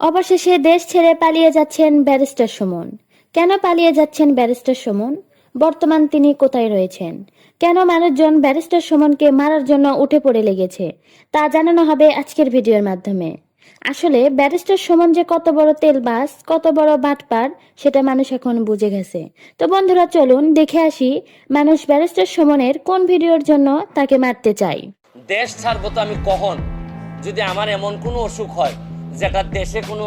অবশেষে দেশ ছেড়ে পালিয়ে যাচ্ছেন ব্যারিস্টার সুমন। কেন পালিয়ে যাচ্ছেন ব্যারিস্টার সুমন? বর্তমান তিনি কোথায় রয়েছেন? কেন মানুষজন ব্যারিস্টার সুমনকে মারার জন্য উঠে পড়ে লেগেছে, তা জানানো হবে আজকের ভিডিওর মাধ্যমে। আসলে ব্যারিস্টার সুমন যে কত বড় তেলবাস, কত বড় বাটপার, সেটা মানুষ এখন বুঝে গেছে। তো বন্ধুরা, চলুন দেখে আসি মানুষ ব্যারিস্টার সুমনের কোন ভিডিওর জন্য তাকে মারতে চাই দেশ ছাড়বো তো আমি কখন? যদি আমার এমন কোনো অসুখ হয় যেটা দেশে কোনো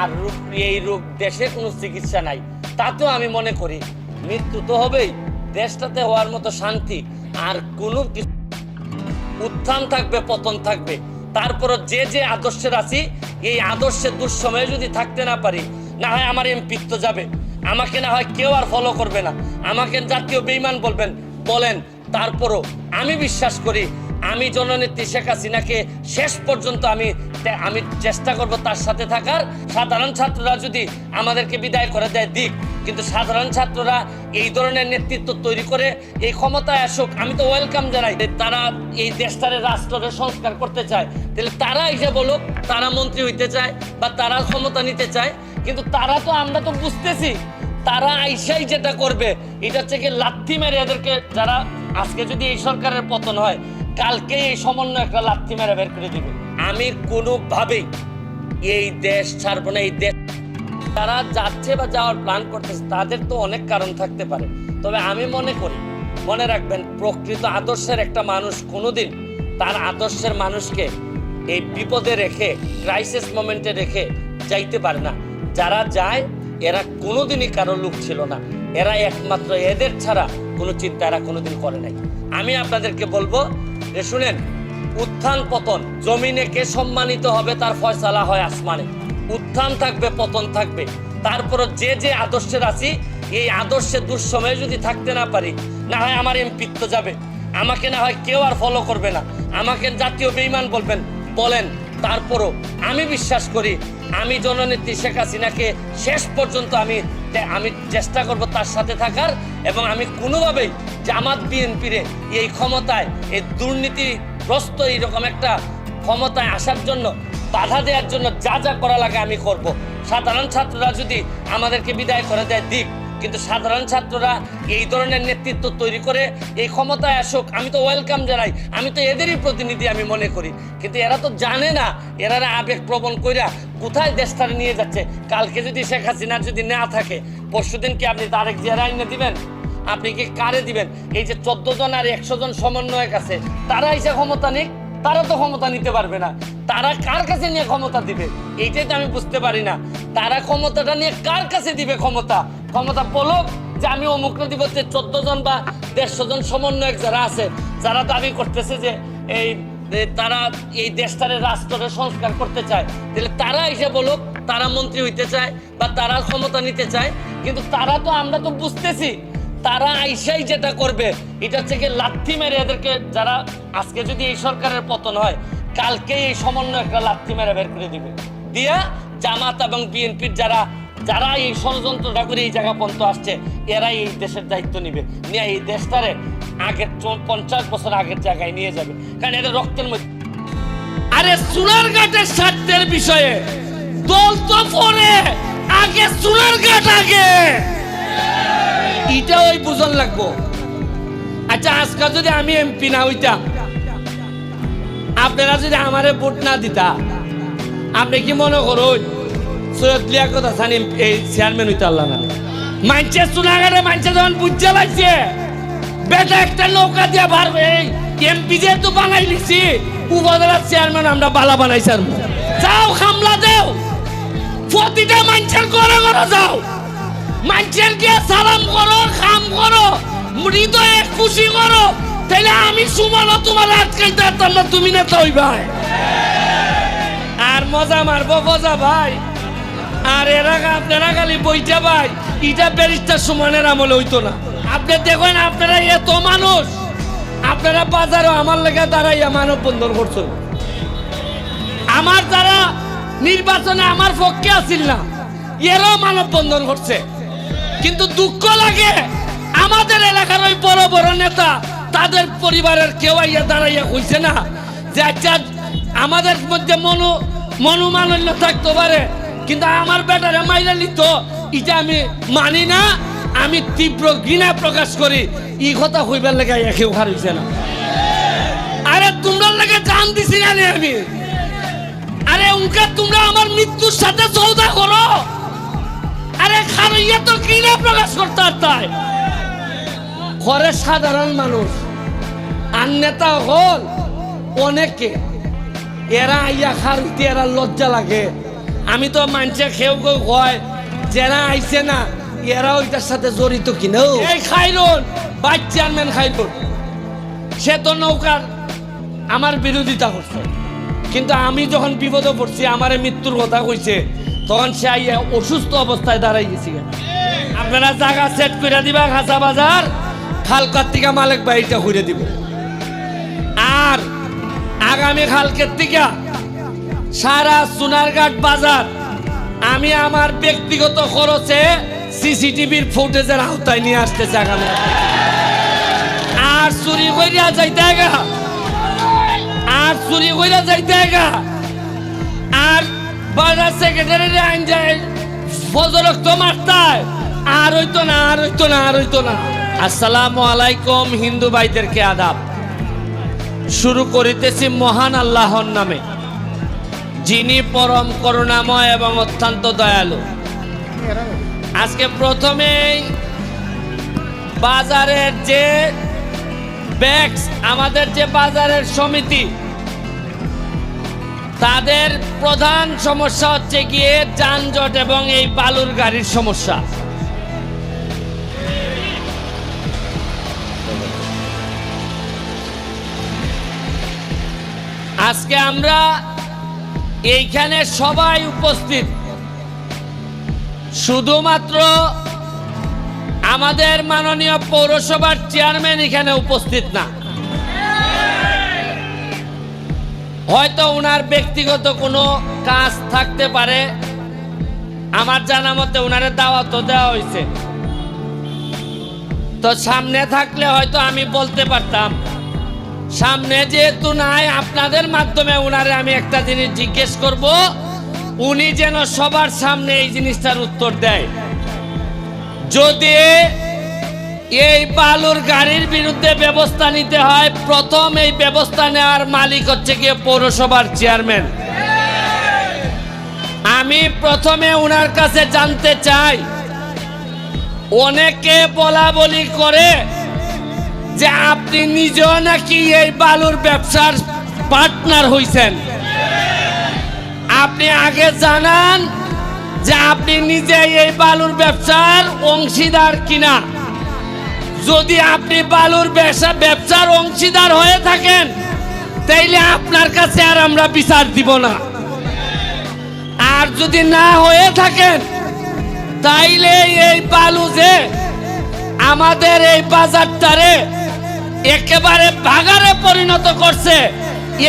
আর রোগ, এই রোগ দেশে কোনো চিকিৎসা নাই। তাতেও আমি মনে করি, মৃত্যু তো হবেই, দেশটাতে হওয়ার মতো শান্তি আর কোনো উত্থান থাকবে, পতন থাকবে। তারপরও যে যে আদর্শের আছি, এই আদর্শের দুঃসময়ে যদি থাকতে না পারি, না হয় আমার এমপিত্ব যাবে। আমাকে না হয় কেউ আর ফলো করবে না। আমাকে জাতীয় বেইমান বলবেন, বলেন, তারপরও আমি বিশ্বাস করি আমি জননেত্রী শেখ হাসিনাকে শেষ পর্যন্ত আমি আমি চেষ্টা করব তার সাথে থাকার। সাধারণ ছাত্ররা যদি আমাদেরকে বিদায় করে দেয়, দিক। কিন্তু সাধারণ ছাত্ররা এই ধরনের নেতৃত্ব তৈরি করে এই ক্ষমতায় আসুক, আমি তো ওয়েলকাম জানাই। তারা এই দেশটারে রাষ্ট্রের সংস্কার করতে চায়, তাহলে তারা এসে বলুক, তারা মন্ত্রী হইতে চায় বা তারা ক্ষমতা নিতে চায়। কিন্তু তারা তো আমরা তো বুঝতেছি, তারা আইসাই যেটা করবে, এটা হচ্ছে কি লাথি মেরে এদেরকে যারা আজকে যদি এই সরকারের পতন হয় কালকে এই সমন্বয় একটা লাথি মেরে বের করে দিবে। আমি কোনোভাবেই এই দেশ ছাড়বো না, এই দেশ তারা যাচ্ছে বা যাওয়ার প্ল্যান করতেছে, তাদের তো অনেক কারণ থাকতে পারে। তবে আমি মনে করি, মনে রাখবেন, প্রকৃত আদর্শের একটা মানুষ কোনোদিন তার আদর্শের মানুষকে এই বিপদে রেখে ক্রাইসিস মোমেন্টে রেখে যাইতে পারে না। যারা যায়, এরা কোনোদিনই কারও লোক ছিল না। এরা একমাত্র এদের ছাড়া কোনো চিন্তা এরা কোনোদিন করে নাই। আমি আপনাদেরকে বলব যে শুনেন, উত্থান পতন, জমিনে কে সম্মানিত হবে তার ফয়সালা হয় আসমানে। উত্থান থাকবে, পতন থাকবে। তারপরও যে যে আদর্শের আছি, এই আদর্শের দুঃসময়ে যদি থাকতে না পারি, না হয় আমার এমপিত্ব যাবে। আমাকে না হয় কেউ আর ফলো করবে না। আমাকে জাতীয় বেইমান বলবেন। বলেন, তারপরও আমি বিশ্বাস করি, আমি জননেত্রী শেখ হাসিনাকে শেষ পর্যন্ত আমি আমি চেষ্টা করব তার সাথে থাকার এবং আমি কোনোভাবেই জামাত বিএনপিরে এই ক্ষমতায়, এই দুর্নীতিগ্রস্ত এইরকম একটা ক্ষমতায় আসার জন্য, বাধা দেওয়ার জন্য যা যা করা লাগে আমি করব। সাধারণ ছাত্ররা যদি আমাদেরকে বিদায় করে দেয় দিক কিন্তু সাধারণ ছাত্ররা এই ধরনের নেতৃত্ব তৈরি করে এই ক্ষমতায় আসুক, আমি তো ওয়েলকাম জানাই। আমি তো এদেরই প্রতিনিধি আমি মনে করি। কিন্তু এরা তো জানে না, এরা আবেগ প্রবণ কইরা কোথায় দেশটারে নিয়ে যাচ্ছে। কালকে যদি শেখ হাসিনার যদি না থাকে, পরশুদিন কি আপনি তারেক জিয়ার আইনে দিবেন? আপনি কি কারে দিবেন? এই যে চোদ্দ জন আর একশো জন সমন্বয়ক আছে, তারা এসে ক্ষমতা নিক। তারা তো ক্ষমতা নিতে পারবে না। তারা কার কাছে নিয়ে ক্ষমতা দিবে? এইটাই তো আমি বুঝতে পারি না। তারা ক্ষমতাটা নিয়ে কার কাছে দিবে ক্ষমতা? ক্ষমতা বলুক যে আমি অমুক দিব যে চোদ্দ জন বা দেড়শো জন সমন্বয়ক যারা আছে, যারা দাবি করতেছে যে এই তারা এই দেশটারে রাষ্ট্রের সংস্কার করতে চায়। তাহলে তারা এসে বলুক, তারা মন্ত্রী হইতে চায় বা তারা ক্ষমতা নিতে চায়। কিন্তু তারা তো, আমরা তো বুঝতেছি তারা আইসাই যেটা করবে, এটা হচ্ছে কি লাথি মেরে এদেরকে যারা আজকে যদি এই সরকারের পতন হয়, কালকে এই সমন্বয় একটা লাথি মেরে বের করে দিবে। দিয়া জামাত এবং বিএনপির যারা যারা এই ষড়যন্ত্রটা করে এই জায়গা পর্যন্ত আসছে, এরাই এই দেশের দায়িত্ব নিবে। নিয়ে এই দেশটারে আগের পঞ্চাশ বছর আগের জায়গায় নিয়ে যাবে। কারণ এটা রক্তের মধ্যে আরে সোনার ঘাটের স্বার্থের বিষয়ে দল তো পরে। আগে সোনার ঘাট আগে। এটা ওই বুঝন লাগবো। আচ্ছা আজকে যদি আমি এমপি না হইতাম, আপনারা যদি আমারে ভোট না দিতা, আপনি কি মনে করুন, সৈয়দ লিয়াকত হাসান এই চেয়ারম্যান হইতে আল্লাহ না। মানছে সোনাগারে মানছে যখন বুঝতে লাগছে, বেটা একটা নৌকা দিয়া পারবে এই এমপি যেহেতু বানাই লিছি, উপজেলার চেয়ারম্যান আমরা বালা বানাই স্যার যাও, খামলা দেও। প্রতিটা মানুষের করে করে যাও। মানুষের গিয়ে সালাম করো খাম করো, হৃদয়ে খুশি করো। তাহলে আমি সুমানো তোমার আটকাইতে পারতাম না, তুমি নেতা হই ভাই আর মজা মারবো, মজা ভাই। আর এরা আপনারা খালি বইটা ভাই ইটা ব্যারিস্টার সুমানের আমলে হইতো না। আপনি দেখেন, আপনারা এত মানুষ। আপনারা বাজারও আমার লেগে দাঁড়াইয়া মানব বন্ধন করছেন। আমার যারা নির্বাচনে আমার পক্ষে আসিল না, এরাও মানব বন্ধন করছে। কিন্তু দুঃখ লাগে। আমাদের এলাকার ওই বড় বড় নেতা, তাদের পরিবারের কেউ আইয়া দাঁড়াইয়া কইছে না। যে আচ্ছা আমাদের মধ্যে মনো, মনোমালিন্য থাকতে পারে, কিন্তু আমার বেটারে মাইরা নিত। এটা আমি মানি না, আমি তীব্র ঘৃণা প্রকাশ করি। ই কথা হইবার লেগে একেও হার হইছে না। আরে তোমরা লাগে জান দিছি না আমি। আরে উনকে তোমরা আমার মৃত্যুর সাথে সৌদা করো। ঘৃণা প্রকাশ করতে তাই। ঘরে সাধারণ মানুষ, আর নেতা হল অনেকে। এরা আইয়া খারুইতে এরা লজ্জা লাগে। আমি তো মানছে খেউ কেউ হয় যারা আইছে না, এরা ওইটার সাথে জড়িত কিনা? এই খাইরুন ভাইস চেয়ারম্যান খাইরুন সে তো নৌকার আমার বিরোধিতা করছে। কিন্তু আমি যখন বিপদে পড়ছি, আমার মৃত্যুর কথা কইছে, তখন সে আইয়া অসুস্থ অবস্থায় দাঁড়াই গেছি। আপনারা জায়গা সেট করে দিবা খাসা বাজার। খালকার থেকে মালিক বাড়িটা ঘুরে দিব। আর আগামী কালকের থেকে সারা সোনারঘাট বাজার আমি আমার ব্যক্তিগত খরচে সিসিটিভির ফুটেজের আওতায় নিয়ে আসতেছে আগামী আর চুরি কইরা যাইতে গা আর চুরি কইরা যাইতে গা আর বাজার সেক্রেটারি আইন যায় ফজরক তো মারতায় আর হইতো না, আর হইতো না, আর হইতো না। আসসালামু আলাইকুম, হিন্দু ভাইদেরকে আদাব। শুরু করিতেছি মহান আল্লাহর নামে। যিনি পরম করুণাময় এবং অত্যন্ত দয়ালু। আজকে প্রথমেই বাজারের যে ব্যাগস, আমাদের যে বাজারের সমিতি, তাদের প্রধান সমস্যা হচ্ছে গিয়ে যানজট এবং এই বালুর গাড়ির সমস্যা। আজকে আমরা এইখানে সবাই উপস্থিত। শুধুমাত্র আমাদের মাননীয় পৌরসভার চেয়ারম্যান এখানে উপস্থিত না। হয়তো ওনার ব্যক্তিগত কোনো কাজ থাকতে পারে। আমার জানা মতে ওনারে দাওয়াত দেওয়া হয়েছে তো সামনে থাকলে হয়তো আমি বলতে পারতাম সামনে যেহেতু নাই, আপনাদের মাধ্যমে ওনারে আমি একটা জিনিস জিজ্ঞেস করব। উনি যেন সবার সামনে এই জিনিসটার উত্তর দেয়। যদি এই বালুর গাড়ির বিরুদ্ধে ব্যবস্থা নিতে হয়, প্রথম এই ব্যবস্থা নেওয়ার মালিক হচ্ছে গিয়ে পৌরসভার চেয়ারম্যান। আমি প্রথমে ওনার কাছে জানতে চাই, অনেকে বলা বলি করে যে আপনি নিজেও নাকি এই বালুর ব্যবসার পার্টনার হইছেন। আপনি আগে জানান যে আপনি নিজে এই বালুর ব্যবসার অংশীদার কিনা। যদি আপনি বালুর ব্যবসা ব্যবসার অংশীদার হয়ে থাকেন, তাইলে আপনার কাছে আর আমরা বিচার দিব না। আর যদি না হয়ে থাকেন, তাইলে এই বালু যে আমাদের এই বাজারটারে একেবারে বাগারে পরিণত করছে।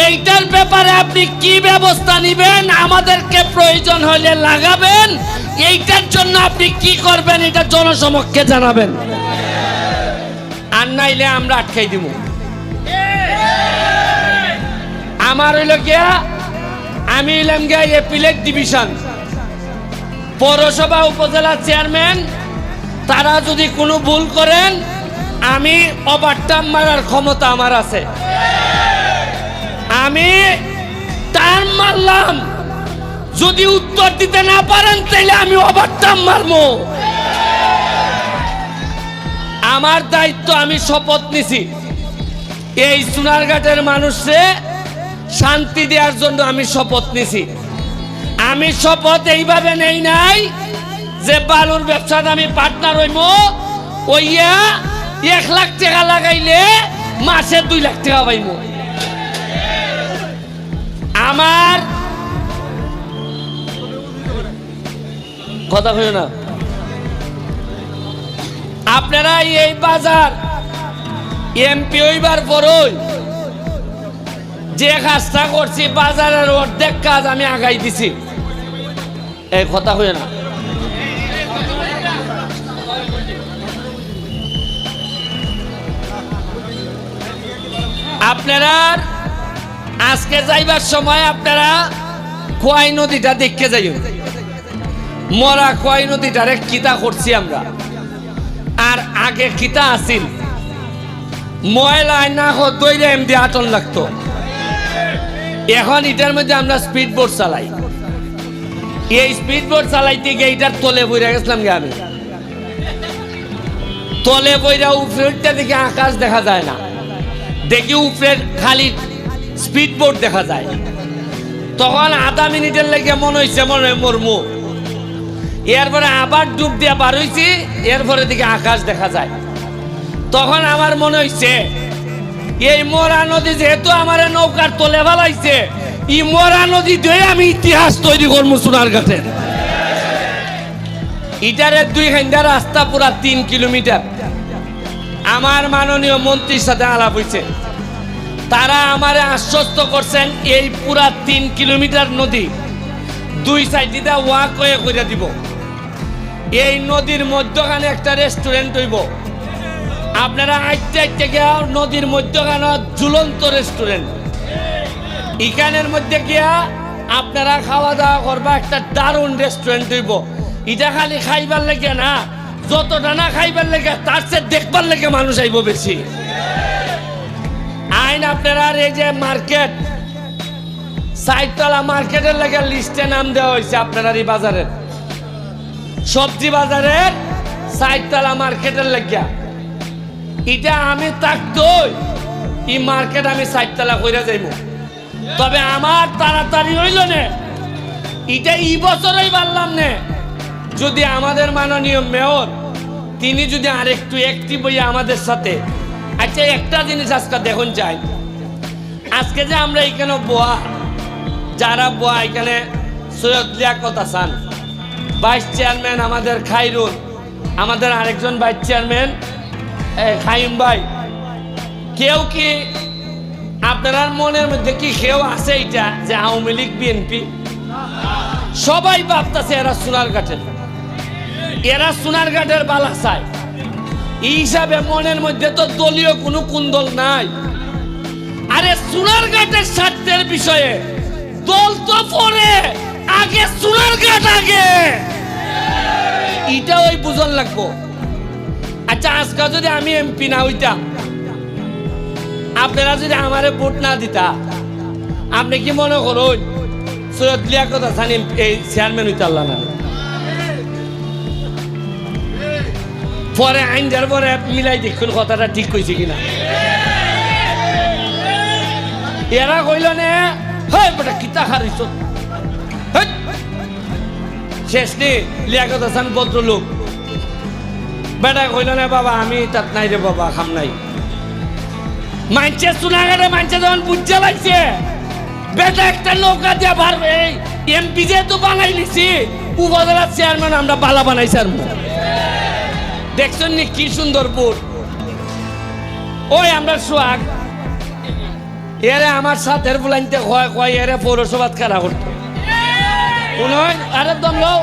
এইটার ব্যাপারে আপনি কি ব্যবস্থা নেবেন? আমাদেরকে প্রয়োজন হলে লাগাবেন। এইটার জন্য আপনি কি করবেন এটা জনসমক্ষে জানাবেন। আর নাইলে আমরা আটকাই দিব। আমার হইল গিয়া, আমি হইলাম গিয়া এপিলেট ডিভিশন। পৌরসভা উপজেলা চেয়ারম্যান, তারা যদি কোনো ভুল করেন আমি ওভারটার্ম মারার ক্ষমতা আমার আছে। আমি টার্ম মারলাম। যদি উত্তর দিতে না পারেন তাহলে আমি ওভারটার্ম মারবো। আমার দায়িত্ব, আমি শপথ নিছি। এই সোনারঘাটের মানুষে শান্তি দেওয়ার জন্য আমি শপথ নিছি। আমি শপথ এইভাবে নেই নাই যে বালুর ব্যবসাতে আমি পার্টনার হইব। ওইয়া এক লাখ টাকা লাগাইলে মাসে দুই লাখ টাকা পাইব আমার কথা কই না। আপনারা এই বাজার এমপি হইবার পরই যে কাজটা করছি, বাজারের অর্ধেক কাজ আমি আগাই দিছি। এই কথা কই না। আপনারা আজকে যাইবার সময় আপনারা কোয়াই নদীটা দেখতে যাই মরা কোয়াই নদীটারে কিতা করছি আমরা? আর আগে কিতা আসিল ময়লা না হোক দইরে এমনি আটন লাগতো। এখন এটার মধ্যে আমরা স্পিড বোট চালাই। এই স্পিড বোট চালাইতে গিয়ে এটার তলে বইরা গেছিলাম গে আমি। তলে বইরা উপরে দেখি আকাশ দেখা যায় না। দেখি উপরে খালি স্পিড বোট দেখা যায়। তখন আধা মিনিটের লেগে মনে হয়েছে মনে হয় মরমু। এরপরে আবার ডুব দিয়ে বার হয়েছি এরপরে দিকে আকাশ দেখা যায়। তখন আমার মনে হয়েছে এই মরা নদী যেহেতু আমার নৌকার তলে ফেলাইছে, এই মরা নদী দিয়ে আমি ইতিহাস তৈরি করব সোনার ঘাটে ইটারের দুই ঘণ্টা রাস্তা পুরা তিন কিলোমিটার। আমার মাননীয় মন্ত্রীর সাথে আলাপ হয়েছে তারা আমারে আশ্বস্ত করছেন এই পুরা তিন কিলোমিটার নদী দুই সাইডে ওয়াক হয়ে করে দিব। এই নদীর মধ্যখানে একটা রেস্টুরেন্ট হইব। আপনারা আইতে আইতে গিয়া নদীর মধ্যখানে ঝুলন্ত রেস্টুরেন্ট এখানের মধ্যে গিয়া আপনারা খাওয়া দাওয়া করবা একটা দারুণ রেস্টুরেন্ট হইব। এটা খালি খাইবার লেগে না। যতটা না খাইবার লেগে, তার চেয়ে দেখবার লেগে মানুষ আইব বেশি। আইন আপনারা এই যে মার্কেট সাইডতলা মার্কেটের লেগে লিস্টে নাম দেওয়া হয়েছে আপনার এই বাজারের। সবজি বাজারের সাইডতলা মার্কেটের লেগিয়া এটা আমি থাকতো এই মার্কেট আমি সাইডতলা কইরা যাইব। তবে আমার তাড়াতাড়ি হইল নে, এটা এই বছরই পারলাম নে। যদি আমাদের মাননীয় মেয়র তিনি যদি আরেকটু অ্যাক্টিভ হইয়া আমাদের সাথে আচ্ছা একটা জিনিস আজকে দেখুন চাই। আজকে যে আমরা এখানে বোয়া, যারা বোয়া এখানে সৈয়দ লিয়াকত হাসান ভাইস চেয়ারম্যান আমাদের খাইরুল, আমাদের আরেকজন ভাইস চেয়ারম্যান খাইম ভাই। কেউ কি আপনার মনের মধ্যে কি কেউ আছে এটা যে আওয়ামী লীগ, বিএনপি? সবাই ভাবতেছে এরা সোনার ঘাটের এরা সোনার ঘাটের বালা চায় এই হিসাবে মনের মধ্যে তো দলীয় কোনো কুন্দল নাই। আরে সোনার ঘাটের স্বার্থের বিষয়ে দল তো পরে আগে সোনার ঘাট আগে। এটা ওই বুঝন লাগবো। আচ্ছা আজকে যদি আমি এমপি না হইতাম, আপনারা যদি আমারে ভোট না দিতা, আপনি কি মনে করুন, সৈয়দ এম- এই চেয়ারম্যান হইতে আল্লাহ না। পরে আইন যার পরে মিলাই দেখুন কথাটা ঠিক কইছে কিনা। এরা কইল নে হয় বেটা, কিতা হারিস শেষ নে, লিয়াকত হাসান ভদ্রলোক। বেটা কইল না, বাবা, আমি তাত নাই রে বাবা, খাম নাই। মানছে সুনাগারে মানছে যখন বুঝতে লাগছে বেটা একটা নৌকা দিয়ে পারবে এমপি যেহেতু বানাই লিছি উপজেলার চেয়ারম্যান আমরা বালা বানাই স্যার দেখছেন নি কি সুন্দর বোর্ড ওই আমরা সোহাগ। এরে আমার সাথের বুলাইতে কয় কয়, এরে পৌরসভাত খেলা করতো। উনয় আরে দম লো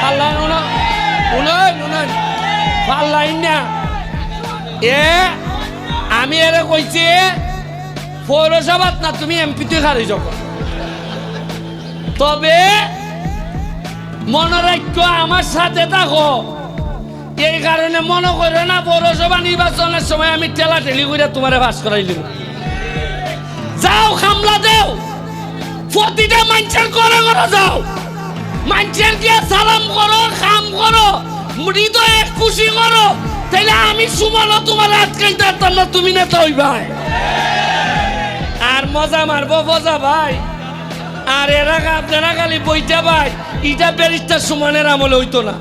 পাল্লাই উনয় উনয় পাল্লাই না। এ, আমি এরে কইছি, পৌরসভাত না, তুমি এমপি তুই খারি যখন তবে মনে রাখো, আমার সাথে থাকো। এই কারণে মনে করো না, পৌরসভা নির্বাচনের সময় আমি ঠেলা ঠেলি করে তোমার বাস করাই দিব। যাও, খামলা দেও। প্রতিটা মানুষের করে করে যাও। মানুষের গিয়ে সালাম করো, খাম করো, হৃদয়ে খুশি করো? তাইলে আমি সুমন তোমার আজকাইতে পারতাম না, তুমি নেতা হই ভাই আর মজা মারবো, মজা ভাই। আর এরা আপনারা খালি বইটা ভাই ইটা ব্যারিস্টার সুমনের আমলে হইতো না।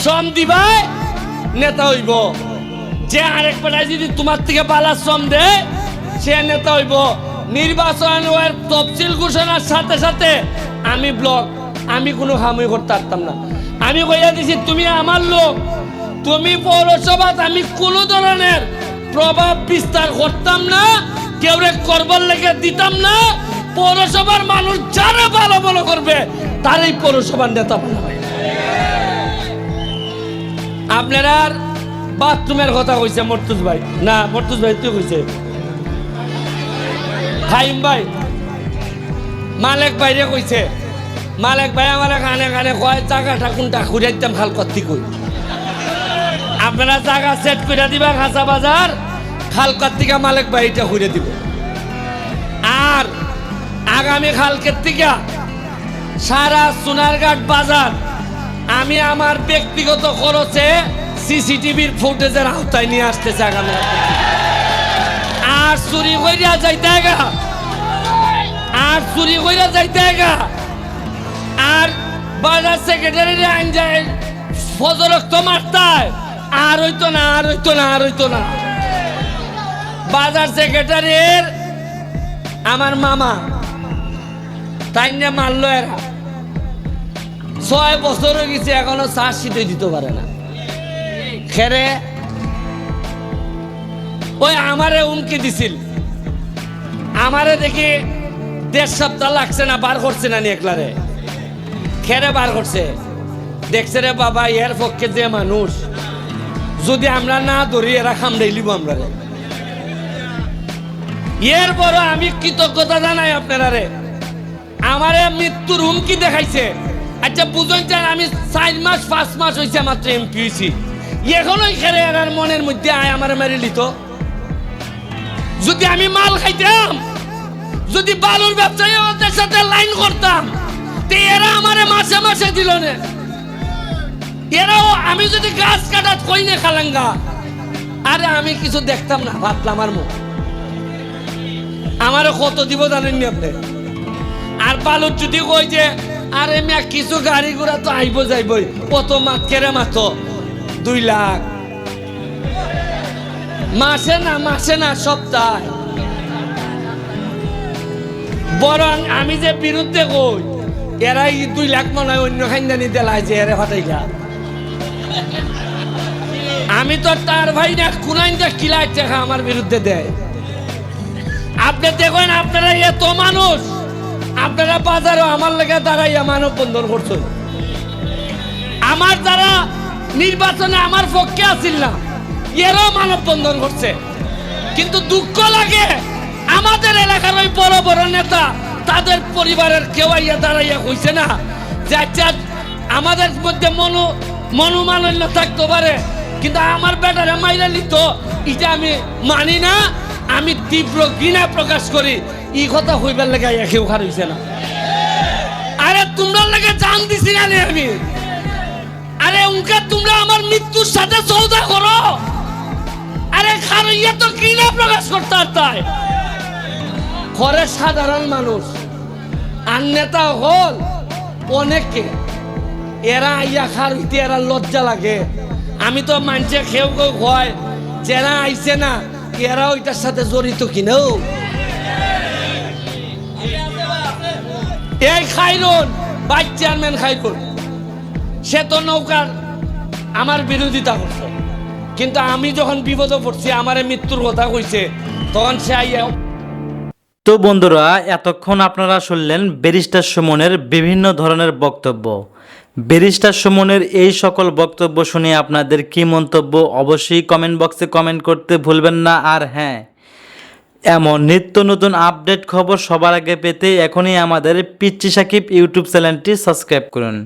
শ্রম দিবাই, নেতা হইব। যে আরেক বেটায় যদি তোমার থেকে পালা শ্রম দেয়, সে নেতা হইব। নির্বাচন তফসিল ঘোষণার সাথে সাথে আমি ব্লক, আমি কোনো হামই করতে পারতাম না। আমি কইয়া দিছি, তুমি আমার লোক, তুমি পৌরসভাত আমি কোনো ধরনের প্রভাব বিস্তার করতাম না, কেউ করবার লেগে দিতাম না, পৌরসভার মানুষ যারা ভালো ভালো করবে, তারই পৌরসভার নেতা আপনারা বাথরুমের কথা কইছে মর্তুজ ভাই। না, মর্তুজ ভাই, তুই কইছে। হাইম ভাই, মালেক বাইরে কইছে। মালেক ভাই আমার কানে কানে কয় জায়গাটা কোনটা ঘুরে দিতাম খাল কত্তি কই? আপনারা জায়গা সেট করে দিবা, খাসা বাজার, খাল কত্তিকা মালেক বাড়িটা ঘুরে দিব। আর আগামী খালকের থেকে সারা সোনারঘাট বাজার আমি আমার ব্যক্তিগত খরচে সিসিটিভির ফুটেজের আওতায় নিয়ে আসতেছে আগামী আর চুরি কইরা যাইতে গা। আর চুরি কইরা যাইতে গা। আর বাজার সেক্রেটারি আইন যায় ফজরক্ত মারতায়। আর হইতো না, আর হইতো না, আর হইতো না। বাজার সেক্রেটারির আমার মামা তাই নিয়ে মারলো এরা। ছয় বছর হয়ে গেছে, এখনও চাষ শীতে দিতে পারে না। খেরে ওই আমারে উমকি দিছিল। আমারে দেখি দেড় সপ্তাহ লাগছে না, বার করছে না একলারে। খেরে বার করছে। দেখছে রে বাবা, এর পক্ষে যে মানুষ, যদি আমরা না ধরি, এরা খামড়াই লিব আমরা এর বড় আমি কৃতজ্ঞতা জানাই আপনারা রে আমারে মৃত্যুর হুমকি দেখাইছে। আচ্ছা বুঝুন চান আমি চার মাস, পাঁচ মাস হয়েছে মাত্র এমপি হয়েছি এখনও খেলে এরার মনের মধ্যে আয় আমার মেরে লিত। যদি আমি মাল খাইতাম, যদি বালুর ব্যবসায়ী ওদের সাথে লাইন করতাম, তে এরা আমারে মাসে মাসে দিল না। এরাও আমি যদি গাছ কাটাত কই না খালাঙ্গা? আরে আমি কিছু দেখতাম না ভাবলাম আমার মুখ। আমারে কত দিব জানেননি আপনি? আর বালুর যদি কই যে আরে মিয়া, কিছু গাড়ি ঘোড়া তো আইব যাইবই। কত মাত কেরে মাত? দুই লাখ। মাসে না মাসে না, সপ্তাহে। বরং আমি যে বিরুদ্ধে কই এরা এই দুই লাখ মনে হয় অন্য খাইন্দানি দেলাই যে এরে ফাটাইলা আমি তো তার ভাই না, কুনাইন যে কিলাই টাকা আমার বিরুদ্ধে দেয়। আপনি দেখেন আপনারা এত মানুষ। আপনারা বাজারে আমার লেগে দাঁড়াইয়া মানব বন্ধন করছেন। আমার যারা নির্বাচনে আমার পক্ষে আসিল না, এরাও মানব বন্ধন করছে। কিন্তু দুঃখ লাগে, আমাদের এলাকার ওই বড় বড় নেতা, তাদের পরিবারের কেউ আইয়া দাঁড়াইয়া কইছে না যে আচ্ছা আমাদের মধ্যে মনো, মনোমালিন্য থাকতে পারে, কিন্তু আমার বেটারে মাইরা নিত। এটা আমি মানি না, আমি তীব্র ঘৃণা প্রকাশ করি। এই কথা হইবার লেগে কেউ খার হইছে না। আরে তোমরা লেগে জান দিছি না আমি। আরে উনকে তোমরা আমার মৃত্যুর সাথে সৌদা করো। আরে খারইয়া তো ঘৃণা প্রকাশ করতে তাই? ঘরে সাধারণ মানুষ, আর নেতা হল অনেকে। এরা আইয়া খার হইতে এরা লজ্জা লাগে। আমি তো মানছে খেউ কেউ হয়, যারা আইছে না এরা ওইটার সাথে জড়িত কিনেও। খাইরুন, ভাইস চেয়ারম্যান খাইরুন সে তো নৌকার আমার বিরোধিতা করছে। কিন্তু আমি যখন বিপদে পড়ছি, আমার মৃত্যুর কথা কইছে, তখন সে আইয়া তো বন্ধুরা, এতক্ষণ আপনারা শুনলেন ব্যারিস্টার সুমনের বিভিন্ন ধরনের বক্তব্য। ব্যারিস্টার সুমনের এই সকল বক্তব্য শুনে আপনাদের কি মন্তব্য, অবশ্যই কমেন্ট বক্সে কমেন্ট করতে ভুলবেন না। আর হ্যাঁ এমন নিত্য নতুন আপডেট খবর সবার আগে পেতে এখনই আমাদের পিচ্চি সাকিব ইউটিউব চ্যানেলটি সাবস্ক্রাইব করুন।